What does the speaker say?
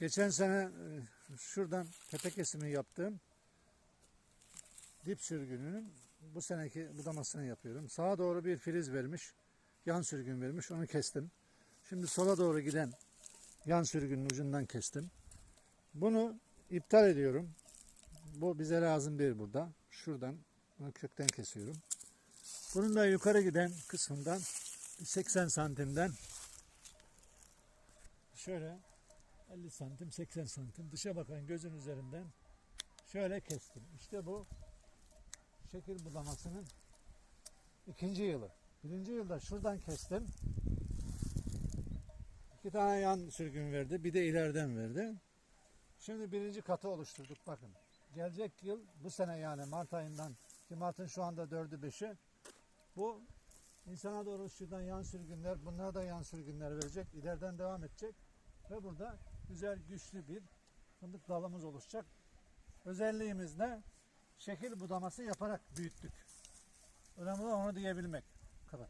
Geçen sene e, şuradan tepe kesimi yaptığım dip sürgününün bu seneki budamasını yapıyorum. Sağa doğru bir filiz vermiş. Yan sürgün vermiş. Onu kestim. Şimdi sola doğru giden yan sürgünün ucundan kestim. Bunu iptal ediyorum. Bu bize lazım değil burada. Şuradan bunu kökten kesiyorum. Bunun da yukarı giden kısmından 80 santimden şöyle 50 santim 80 santim dışa bakan gözün üzerinden şöyle kestim. İşte bu şekil budamasının ikinci yılı. Birinci yılda şuradan kestim. İki tane yan sürgün verdi. Bir de ileriden verdi. Şimdi birinci katı oluşturduk bakın. Gelecek yıl bu sene yani Mart ayından ki Mart'ın şu anda dördü beşi bu insana doğru şuradan yan sürgünler bunlara da yan sürgünler verecek. İleriden devam edecek. Ve burada güzel güçlü bir fındık dalımız oluşacak. Özelliğimiz ne? Şekil budaması yaparak büyüttük. Önemli olan onu diyebilmek. Kadar.